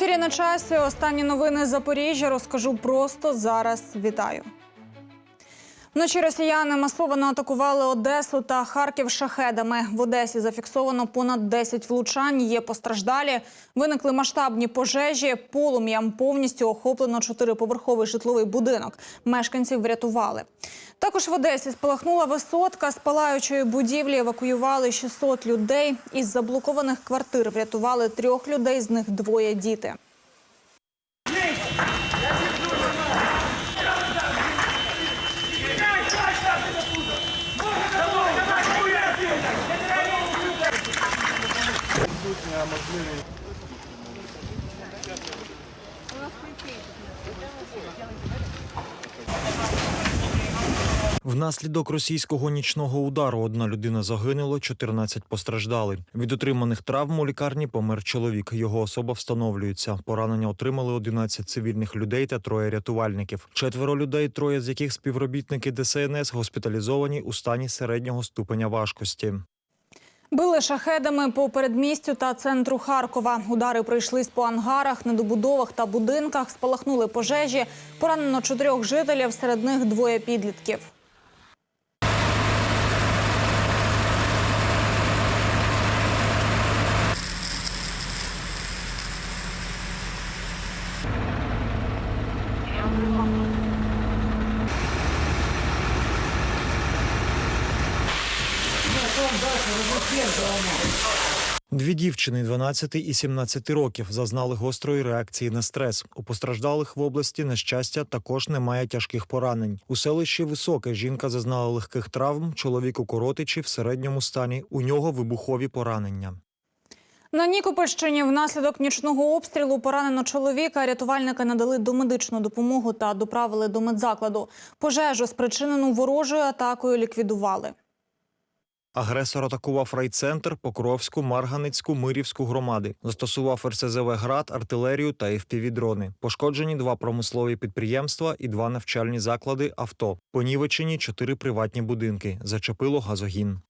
Ефірі на часі. Останні новини з Запоріжжя розкажу просто зараз. Вітаю. Вночі росіяни масово атакували Одесу та Харків шахедами. В Одесі зафіксовано понад 10 влучань. Є постраждалі. Виникли масштабні пожежі. Полум'ям повністю охоплено чотириповерховий житловий будинок. Мешканців врятували. Також в Одесі спалахнула висотка. З палаючої будівлі евакуювали 600 людей. Із заблокованих квартир врятували трьох людей, з них двоє діти. Внаслідок російського нічного удару одна людина загинула, 14 постраждали. Від отриманих травм у лікарні помер чоловік. Його особа встановлюється. Поранення отримали 11 цивільних людей та троє рятувальників. Четверо людей, троє з яких співробітники ДСНС, госпіталізовані у стані середнього ступеня важкості. Били шахедами по передмістю та центру Харкова. Удари прийшлись по ангарах, недобудовах та будинках. Спалахнули пожежі. Поранено чотирьох жителів, серед них двоє підлітків. Дві дівчини 12 і 17 років зазнали гострої реакції на стрес. У постраждалих в області на щастя також немає тяжких поранень. У селищі Високе жінка зазнала легких травм. Чоловік у коротичі в середньому стані. У нього вибухові поранення. На Нікопольщині внаслідок нічного обстрілу поранено чоловіка. Рятувальники надали домедичну допомогу та доправили до медзакладу. Пожежу, спричинену ворожою атакою, ліквідували. Агресор атакував райцентр, Покровську, Марганицьку, Мирівську громади. Застосував РСЗВ «Град», артилерію та FPV-дрони. Пошкоджені два промислові підприємства і два навчальні заклади авто. Понівечені чотири приватні будинки. Зачепило газогін.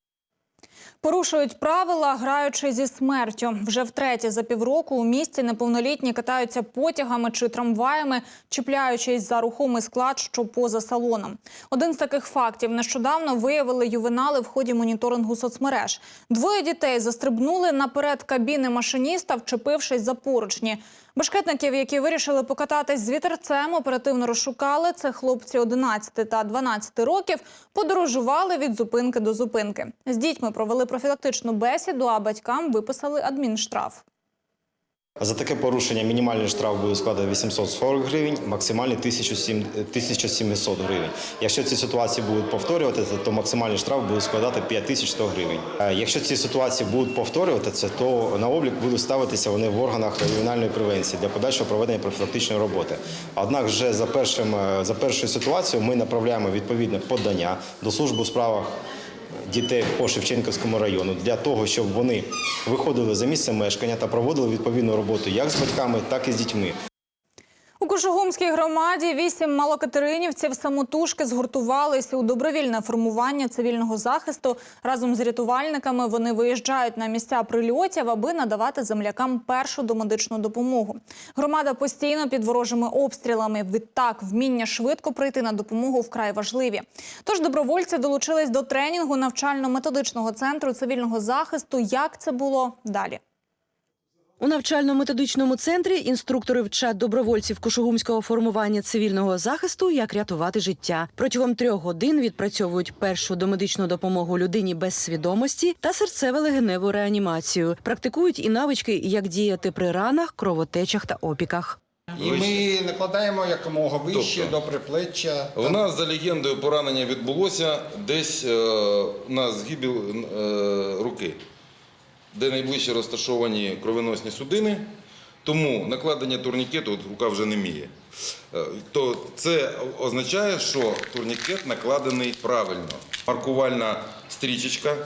Порушують правила, граючи зі смертю. Вже втретє за півроку у місті неповнолітні катаються потягами чи трамваями, чіпляючись за рухомий склад, що поза салоном. Один з таких фактів нещодавно виявили ювенали в ході моніторингу соцмереж. Двоє дітей застрибнули наперед кабіни машиніста, вчепившись за поручні. Башкетників, які вирішили покататись з вітерцем, оперативно розшукали. Це хлопці 11 та 12 років. Подорожували від зупинки до зупинки. З дітьми провели профілактичну бесіду, а батькам виписали адмінштраф. За таке порушення мінімальний штраф буде складати 840 гривень, максимальний 1700 1700 гривень. Якщо ці ситуації будуть повторюватися, то максимальний штраф буде складати 5100 гривень. Е, Якщо ці ситуації будуть повторюватися, то на облік будуть ставитися вони в органах регіональної превенції для подальшого проведення профілактичної роботи. Однак, вже за першим е, за першою ситуацією ми направляємо відповідне подання до служби у справах дітей по Шевченківському району для того, щоб вони виходили за місце мешкання та проводили відповідну роботу як з батьками, так і з дітьми. У Кошугумській громаді вісім малокатеринівців самотужки згуртувалися у добровільне формування цивільного захисту. Разом з рятувальниками вони виїжджають на місця прильотів, аби надавати землякам першу домедичну допомогу. Громада постійно під ворожими обстрілами. Відтак, вміння швидко прийти на допомогу вкрай важливі. Тож добровольці долучились до тренінгу навчально-методичного центру цивільного захисту. Як це було далі? У навчально-методичному центрі інструктори вчать добровольців кошугумського формування цивільного захисту, як рятувати життя. Протягом трьох годин відпрацьовують першу домедичну допомогу людині без свідомості та серцево-легеневу реанімацію. Практикують і навички, як діяти при ранах, кровотечах та опіках. І ми накладаємо якомога вище Тобто, до приплеччя. У нас за легендою поранення відбулося десь е, на згибі е, руки, де найближче розташовані кровоносні судини. Тому накладення турнікету от рука вже не міє. Е, То це означає, що турнікет накладений правильно. Маркувальна стрічечка.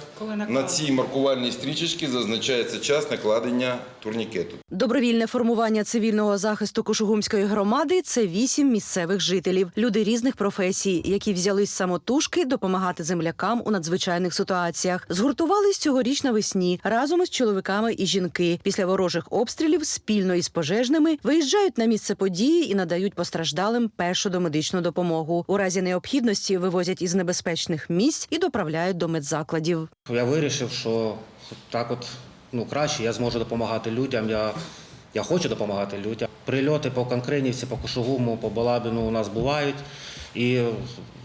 На цій маркувальній стрічечці зазначається час накладення турнікету. Добровільне формування цивільного захисту Кошугумської громади це вісім місцевих жителів, люди різних професій, які взялись самотужки допомагати землякам у надзвичайних ситуаціях. Згуртувались цьогоріч навесні разом із чоловіками і жінки. Після ворожих обстрілів спільно із пожежними виїжджають на місце події і надають постраждалим першу домедичну допомогу. У разі необхідності вивозять із небезпечних місць і доправляють до медзакладів. Я вирішив, що так от ну, краще я зможу допомагати людям. Я, я хочу допомагати людям. Прильоти по Конкринівці, по Кошугуму, по Балабіну у нас бувають. І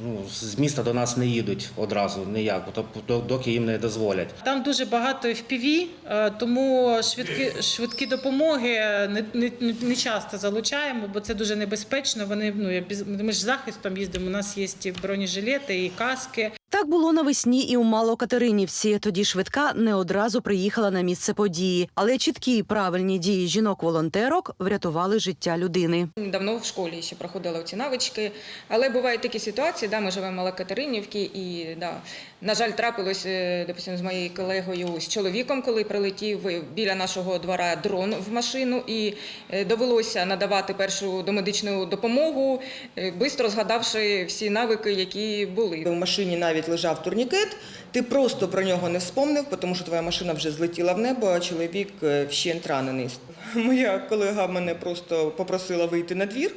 ну, з міста до нас не їдуть одразу ніяк, тобто, доки їм не дозволять. Там дуже багато FPV, е, тому швидкі, швидкі допомоги не, не, не часто залучаємо, бо це дуже небезпечно. Вони ну ми ж захистом їздимо. У нас є бронежилети, і каски. Так було навесні і у Малокатеринівці. Тоді швидка не одразу приїхала на місце події, але чіткі і правильні дії жінок-волонтерок врятували життя людини. Давно в школі ще проходила ці навички, але бувають такі ситуації, да, ми живемо в Малокатеринівці, і да, на жаль, трапилось, е, допустим, з моєю колегою, з чоловіком, коли прилетів біля нашого двора дрон в машину, і е, довелося надавати першу домедичну допомогу, е, бистро згадавши всі навики, які були. В машині навіть лежав турнікет, ти просто про нього не вспомнив, тому що твоя машина вже злетіла в небо, а чоловік е, вщент ранений. Моя колега мене просто попросила вийти на двір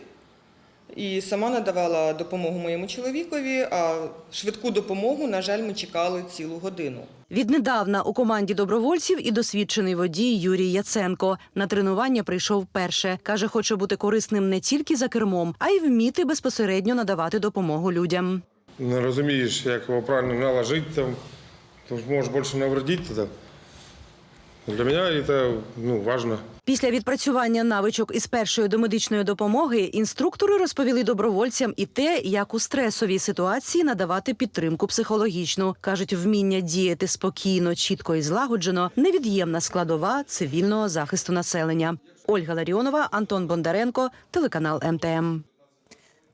і сама надавала допомогу моєму чоловікові, а швидку допомогу, на жаль, ми чекали цілу годину. Віднедавна у команді добровольців і досвідчений водій Юрій Яценко. На тренування прийшов перше. Каже, хоче бути корисним не тільки за кермом, а й вміти безпосередньо надавати допомогу людям. Не розумієш, як його правильно наложити, там, то можеш більше навредити тоді. Для мене це ну, важливо. Після відпрацювання навичок із першої домедичної допомоги інструктори розповіли добровольцям і те, як у стресовій ситуації надавати підтримку психологічну. кажуть, вміння діяти спокійно, чітко і злагоджено невід'ємна складова цивільного захисту населення. Ольга Ларіонова, Антон Бондаренко, телеканал МТМ.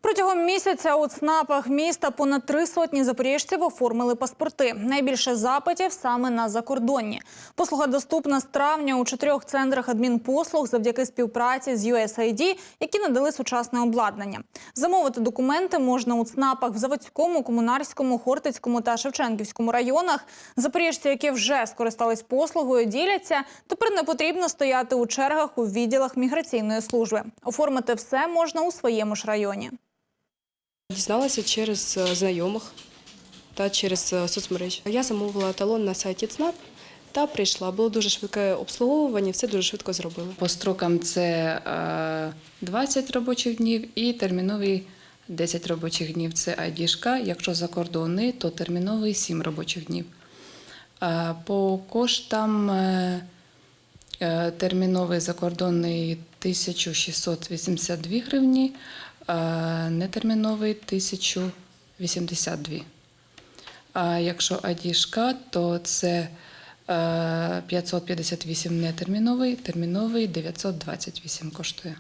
Протягом місяця у ЦНАПах міста понад три сотні запоріжців оформили паспорти. Найбільше запитів саме на закордонні. Послуга доступна з травня у чотирьох центрах адмінпослуг завдяки співпраці з USAID, які надали сучасне обладнання. Замовити документи можна у ЦНАПах в Заводському, Комунарському, Хортицькому та Шевченківському районах. Запоріжці, які вже скористались послугою, діляться. Тепер не потрібно стояти у чергах у відділах міграційної служби. Оформити все можна у своєму ж районі. Дізналася через е, знайомих та через е, соцмережі. Я замовила талон на сайті ЦНАП та прийшла. Було дуже швидке обслуговування, все дуже швидко зробили. По строкам це е, 20 робочих днів і терміновий 10 робочих днів. Це айдішка. Якщо закордонний, то терміновий 7 робочих днів. Е, По коштам е, е, терміновий закордонний 1682 гривні, е, нетерміновий 1082. А якщо айдішка, то це е, 558 нетерміновий, терміновий 928 коштує.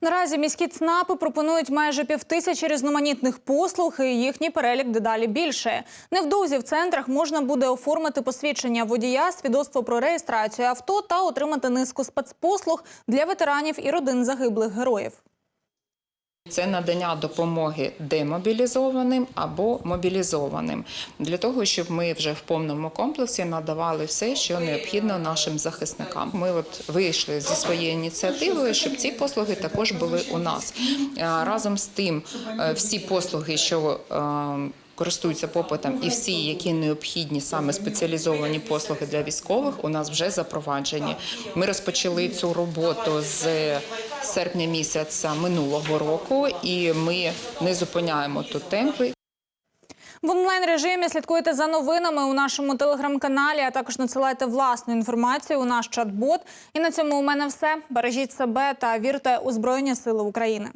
Наразі міські ЦНАПи пропонують майже півтисячі різноманітних послуг, і їхній перелік дедалі більше. Невдовзі в центрах можна буде оформити посвідчення водія, свідоцтво про реєстрацію авто та отримати низку спецпослуг для ветеранів і родин загиблих героїв. Це надання допомоги демобілізованим або мобілізованим для того, щоб ми вже в повному комплексі надавали все, що необхідно нашим захисникам. Ми от вийшли зі своєю ініціативою, щоб ці послуги також були у нас. Е, Разом з тим, е, всі послуги, що е, Користуються попитом і всі, які необхідні саме спеціалізовані послуги для військових, у нас вже запроваджені. Ми розпочали цю роботу з серпня місяця минулого року, і ми не зупиняємо тут темпи. В онлайн режимі слідкуйте за новинами у нашому телеграм-каналі, а також надсилайте власну інформацію у наш чат-бот. І на цьому у мене все. Бережіть себе та вірте у Збройні Сили України.